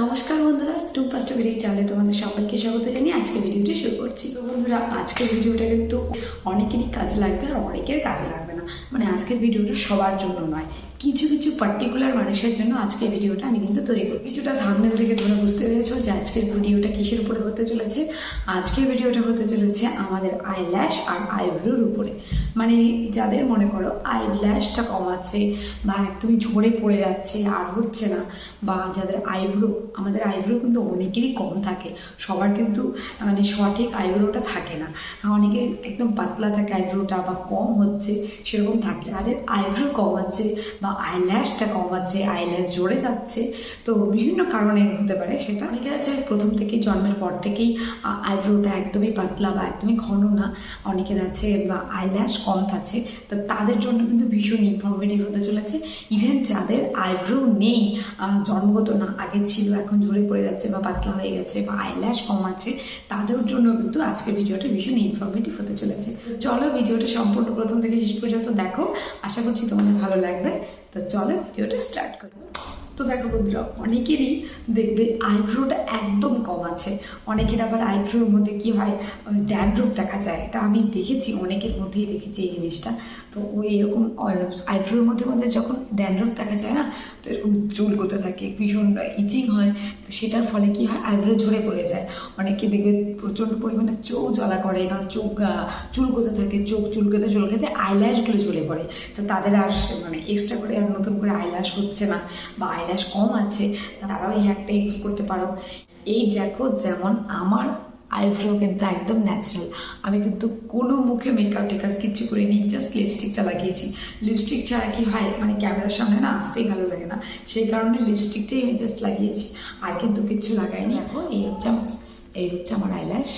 নমস্কার বন্ধুরা two past video চ্যানেলে তোমাদের সবাইকে স্বাগত জানিয়ে আজকে ভিডিওটি শুরু করছি। তো বন্ধুরা আজকের ভিডিওটা কিন্তু অনেকেরই কাজে লাগবে আর অনেকের কাজে লাগবে না। মানে আজকের ভিডিওটা সবার জন্য নয়। কিছু কিছু পার্টিকুলার মানুষের জন্য আজকে ভিডিওটা আমি কিন্তু তৈরি করছি। কিছুটা থামনেল থেকে তোমরা বুঝতে আজকের ভিডিওটা কিসের উপরে হতে চলেছে? আজকের ভিডিওটা হতে চলেছে আমাদের আইল্যাশ আর আইব্রোর উপরে। মানে যাদের মনে করো আইল্যাশটা কমাচ্ছে বা একদমই ঝরে পড়ে যাচ্ছে, আর হচ্ছে না, বা যাদের আইব্রো আমাদের আইব্রো কিন্তু অনেকেরই কম থাকে। সবার কিন্তু মানে সঠিক আইব্রোটা থাকে না। অনেকে একদম পাতলা থাকে আইব্রোটা বা কম হচ্ছে, সেরকম থাকছে যাদের আইব্রো কম আছে বা আইল্যাশটা কম আছে আইল্যাশ জড়ে যাচ্ছে, তো বিভিন্ন কারণে হতে পারে সেটা। অনেকে আছে প্রথম থেকেই জন্মের পর থেকেই আইব্রোটা একদমই পাতলা বা একদমই ঘন না। অনেকের আছে, বা আইল্যাশ কম থাকে তো তাদের জন্য কিন্তু ভীষণ ইনফরমেটিভ হতে চলেছে। ইভেন যাদের আইব্রো নেই জন্মগত না, আগে ছিল, এখন ঝরে পড়ে যাচ্ছে বা পাতলা হয়ে গেছে বা আইল্যাশ কম আছে, তাদের জন্য কিন্তু আজকের ভিডিওটা ভীষণ ইনফরমেটিভ হতে চলেছে। চলো ভিডিওটা সম্পূর্ণ প্রথম থেকে শেষ পর্যন্ত দেখো। আশা করছি তোমাদের ভালো লাগবে। তো চলো ভিডিওটা স্টার্ট করি। তো দেখো বন্ধুরা অনেকেরই দেখবে আইব্রোটা একদম কম আছে। অনেকের আবার আইব্রোর মধ্যে কি হয় ড্যান্ড্রুফ দেখা যায়। এটা আমি দেখেছি অনেকের মধ্যেই দেখেছি এই জিনিসটা। তো ওই এরকম আইব্রোর মধ্যে মধ্যে যখন ড্যান্ড্রুফ দেখা যায় না তো এরকম চুলকোতে থাকে ভীষণ ইচিং হয় সেটার ফলে কি হয় আইব্রো ঝরে পড়ে যায়। অনেকে দেখবে প্রচণ্ড পরিমাণে চোখ জ্বালা করে বা চোখ আহ, চুলকোতে থাকে চোখ চুলকোতে চুলকোতে আইল্যাশগুলো ঝরে পড়ে। তো তাদের আর মানে এক্সট্রা করে আর নতুন করে আইল্যাশ হচ্ছে না বা আইল্যাশ কম আছে, তারাও এই হ্যাকটা ইউজ করতে পারো। এই দেখো যেমন আমার আইব্রো কিন্তু একদম ন্যাচারাল আমি কিন্তু কোনো মুখে মেকআপ টেকআপ কিচ্ছু করিনি জাস্ট লিপস্টিকটা লাগিয়েছি। লিপস্টিক ছাড়া কি হয়? মানে ক্যামেরার সামনে না আসতেই ভালো লাগে না। সেই কারণে লিপস্টিকটাই আমি জাস্ট লাগিয়েছি। আর কিন্তু কিচ্ছু লাগাইনি। এখন এই হচ্ছে এই হচ্ছে আমার আইল্যাশ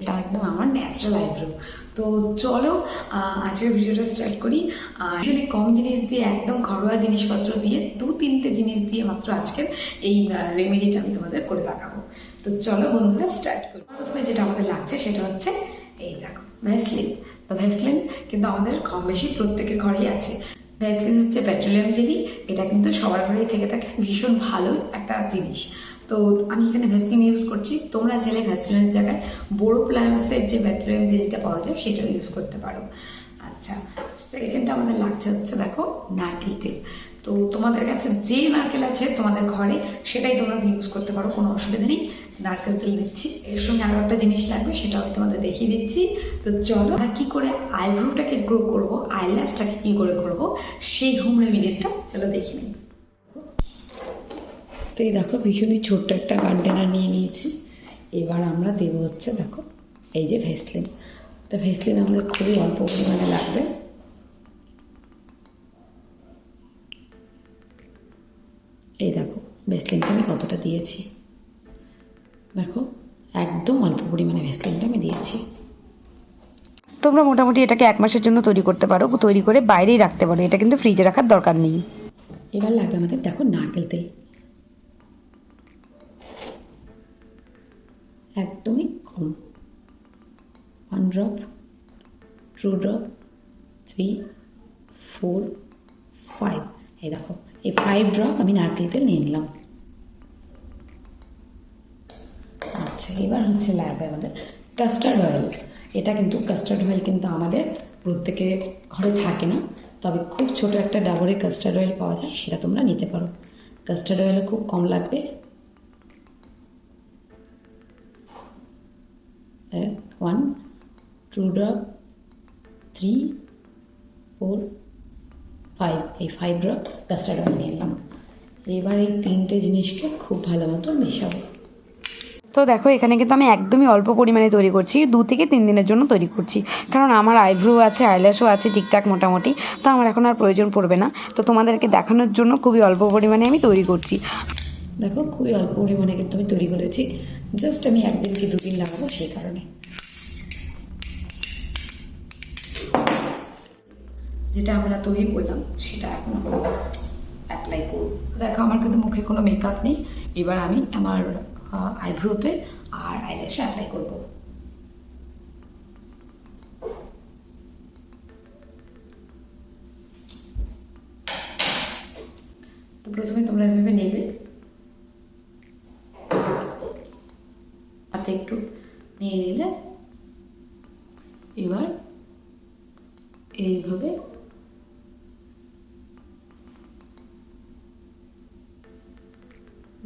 এটা একদম আমার ন্যাচারাল আইব্রো তো চলো আজকের ভিডিওটা স্টার্ট করি। আর আসলে কম জিনিস দিয়ে, একদম ঘরোয়া জিনিসপত্র দিয়ে, দু তিনটে জিনিস দিয়ে মাত্র আজকের এই রেমেডিটা আমি তোমাদের করে দেখাবো। তো চলো বন্ধুরা স্টার্ট করি। প্রথমে যেটা আমাদের লাগছে, সেটা হচ্ছে, এই দেখো ভ্যাসলিন তো ভ্যাসলিন কিন্তু আমাদের কম বেশি প্রত্যেকের ঘরেই আছে। ভ্যাসলিন হচ্ছে পেট্রোলিয়াম জেলি এটা কিন্তু সবার ঘরেই থেকে থাকে, ভীষণ ভালো একটা জিনিস। তো আমি এখানে ভ্যাসলিন ইউজ করছি। তোমরা চাইলে ভ্যাসলিনের জায়গায় বড়ো প্লায়ার্সের যে পেট্রোলিয়াম জেলিটা পাওয়া যায়, সেটাও ইউজ করতে পারো। আচ্ছা সেকেন্ডটা আমাদের লাগছে হচ্ছে দেখো, নারকেল তেল। তো তোমাদের কাছে যে নারকেল আছে তোমাদের ঘরে, সেটাই তোমরা ইউজ করতে পারো, কোনো অসুবিধা নেই। নারকেল তেল দিচ্ছি। এর সঙ্গে আরও একটা জিনিস লাগবে, সেটা আমি তোমাদের দেখিয়ে দিচ্ছি। তো চলো, আমরা কী করে আইব্রোটাকে গ্রো করব আইল্যাশটাকে কী করে করব, সেই হোম রেমিডিসটা চলো দেখে নিই তো এই দেখো ভীষণই ছোট্ট একটা কন্টেনার নিয়ে নিয়েছি। এবার আমরা দেবো হচ্ছে দেখো এই যে ভেসলিন। তো ভেসলিন আমাদের খুবই অল্প পরিমাণে লাগবে। এই দেখো ভেসলিনটা আমি কতটা দিয়েছি? দেখো একদম অল্প পরিমাণে ভেসলিনটা আমি দিয়েছি। তোমরা মোটামুটি এটাকে এক মাসের জন্য তৈরি করতে পারো তৈরি করে বাইরেই রাখতে পারো এটা কিন্তু ফ্রিজে রাখার দরকার নেই। এবার লাগবে আমাদের দেখো নারকেল তেল। একদমই কম। One drop two drop three four five এই দেখো, এই ফাইভ ড্রপ আমি নারকেল তেল নিয়ে নিলাম। আচ্ছা এবার হচ্ছে লাগবে আমাদের কাস্টার্ড অয়েল এটা কিন্তু কাস্টার্ড অয়েল কিন্তু আমাদের প্রত্যেকের ঘরে থাকে না, তবে খুব ছোট একটা ডাবরে কাস্টার্ড অয়েল পাওয়া যায়, সেটা তোমরা নিতে পারো। কাস্টার্ড অয়েলও খুব কম লাগবে। One two drop three four five এই ফাইভ ড্রপ কাস্টার্ড অয়েল নিয়ে নিলাম। এবার এই তিনটে জিনিসকে খুব ভালো মতো মেশাবো। তো দেখো এখানে কিন্তু আমি একদমই অল্প পরিমাণে তৈরি করছি দু থেকে তিন দিনের জন্য তৈরি করছি। কারণ আমার আইব্রো আছে আইল্যাশও আছে ঠিকঠাক মোটামুটি তো আমার এখন আর প্রয়োজন পড়বে না। তো তোমাদেরকে দেখানোর জন্য খুবই অল্প পরিমাণে আমি তৈরি করছি। দেখো খুবই অল্প পরিমাণে কিন্তু আমি তৈরি করেছি। জাস্ট আমি একদিন কি দুদিন লাগাবো সেই কারণে। যেটা আমরা তৈরি করলাম, সেটা এখন আমরা অ্যাপ্লাই করব। দেখো, আমার কিন্তু মুখে কোনো মেকআপ নেই। এবার আমি আমার আইব্রোতে আর আইল্যাশে অ্যাপ্লাই করব। প্রথমে তোমরা এভাবে নেবে। হাতে একটু নিয়ে নিলে। এবার এইভাবে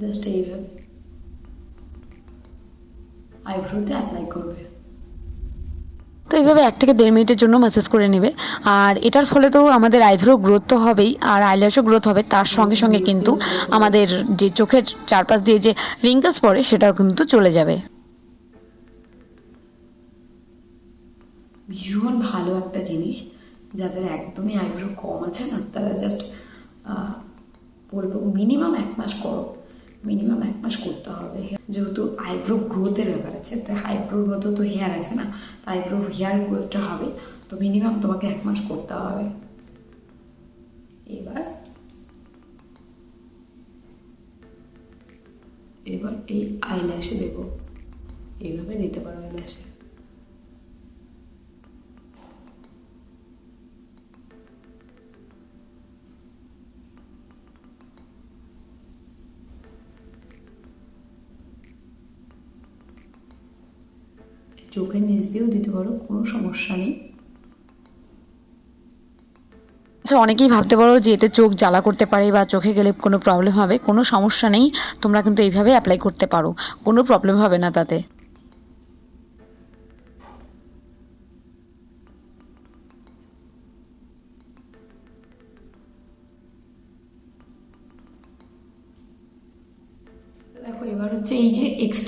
জাস্ট এইভাবে আইব্রোতে অ্যাপ্লাই করবে। তো এইভাবে এক থেকে দেড় মিনিটের জন্য ম্যাসেজ করে নেবে। আর এটার ফলে তো আমাদের আইব্রো গ্রোথ তো হবেই আর আইল্যাশও গ্রোথ হবে তার সঙ্গে সঙ্গে কিন্তু আমাদের যে চোখের চারপাশ দিয়ে যে রিঙ্কেলস পড়ে সেটাও কিন্তু চলে যাবে। ভীষণ ভালো একটা জিনিস যাদের একদমই আইব্রো কম আছে না তারা জাস্ট বলব মিনিমাম এক মাস করো। মিনিমাম এক মাস করতে হবে। যেহেতু আইব্রো গ্রোথের ব্যাপার আছে, তো আইব্রোর মতো তো হেয়ার আছে না, তো আইব্রো হেয়ার গ্রোথটা হবে, তো মিনিমাম তোমাকে এক মাস করতে হবে। এবার এবার এই আইল্যাশে দেবো। এইভাবে দিতে পারো আইল্যাশে চোখের নিচ দিয়েও দিতে পারো, কোনো সমস্যা নেই। আচ্ছা অনেকেই ভাবতে পারো যে এটা চোখ জ্বালা করতে পারে বা চোখে গেলে কোনো প্রবলেম হবে, কোনো সমস্যা নেই, তোমরা কিন্তু এইভাবে অ্যাপ্লাই করতে পারো, কোনো প্রবলেম হবে না তাতে।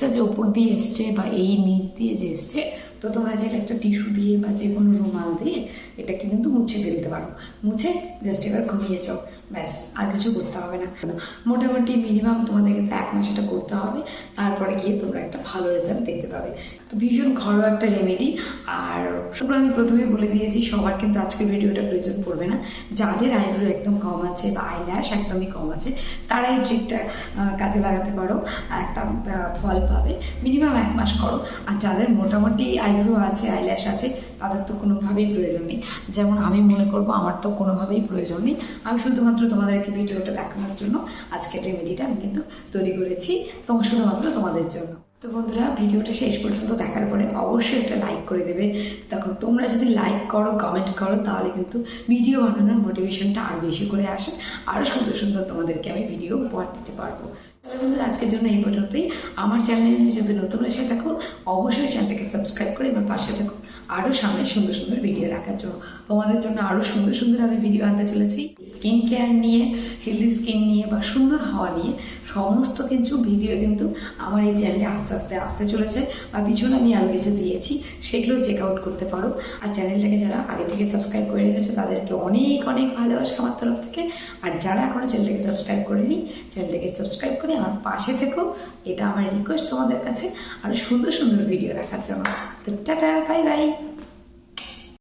যে যে ওপর দিয়ে এসছে বা এই নিচ দিয়ে যে এসছে, তো তোমরা চাইলে একটা টিস্যু দিয়ে বা যে কোনো রুমাল দিয়ে এটাকে কিন্তু মুছে ফেলতে পারো। মুছে জাস্ট এবার ঘুমিয়ে যাও। ব্যাস, আর কিছু করতে হবে না। মোটামুটি মিনিমাম তোমাদেরকে তো এক মাস এটা করতে হবে। তারপরে গিয়ে তোমরা একটা ভালো রেজাল্ট দেখতে পাবে। ভীষণ ঘরোয়া একটা রেমেডি আর সেগুলো আমি প্রথমে বলে দিয়েছি, সবার কিন্তু আজকের ভিডিওটা প্রয়োজন পড়বে না। যাদের আইব্রো একদম কম আছে বা আইল্যাশ একদমই কম আছে তারা এই ট্রিকটা কাজে লাগাতে পারো, একটা ফল পাবে। মিনিমাম এক মাস করো। আর যাদের মোটামুটি আইব্রো আছে আইল্যাশ আছে, তাদের তো কোনোভাবেই প্রয়োজন নেই। যেমন আমি মনে করব, আমার তো কোনোভাবেই প্রয়োজন নেই। আমি শুধুমাত্র তোমাদেরকে ভিডিওটা দেখানোর জন্য আজকের রেমেডিটা আমি কিন্তু তৈরি করেছি। তোমার শুধুমাত্র তোমাদের জন্য। তো বন্ধুরা, ভিডিওটা শেষ পর্যন্ত দেখার পরে অবশ্যই একটা লাইক করে দেবে। তখন তোমরা যদি লাইক করো কমেন্ট করো, তাহলে কিন্তু ভিডিও বানানোর মোটিভেশনটা আর বেশি করে আসে। আরও সুন্দর সুন্দর তোমাদেরকে আমি ভিডিও উপহার দিতে পারব। আজকের জন্য এই পর্যন্তই। আমার চ্যানেলে যদি নতুন এসে থাকো, অবশ্যই চ্যানেলটাকে সাবস্ক্রাইব করে আমার পাশে থাকো। আরও সামনে সুন্দর সুন্দর ভিডিও রাখার জন্য। তোমাদের জন্য আরও সুন্দর সুন্দর আমি ভিডিও আনতে চলেছি। স্কিন কেয়ার নিয়ে হেলদি স্কিন নিয়ে বা সুন্দর হওয়া নিয়ে সমস্ত কিছু ভিডিও কিন্তু আমার এই চ্যানেলে আস্তে আস্তে আসতে চলেছে বা পিছনে আমি আরও কিছু দিয়েছি, সেগুলো চেক আউট করতে পারো। আর চ্যানেলটাকে যারা আগে থেকে সাবস্ক্রাইব করে রেখেছো, তাদেরকে অনেক অনেক ভালোবাসা আমার তরফ থেকে। আর যারা এখনও চ্যানেলটাকে সাবস্ক্রাইব করেনি চ্যানেলটাকে সাবস্ক্রাইব করে আমার পাশে থেকো। এটা আমার রিকোয়েস্ট তোমাদের কাছে। আরও সুন্দর সুন্দর ভিডিও রাখার জন্য। তো টাটা বাই বাই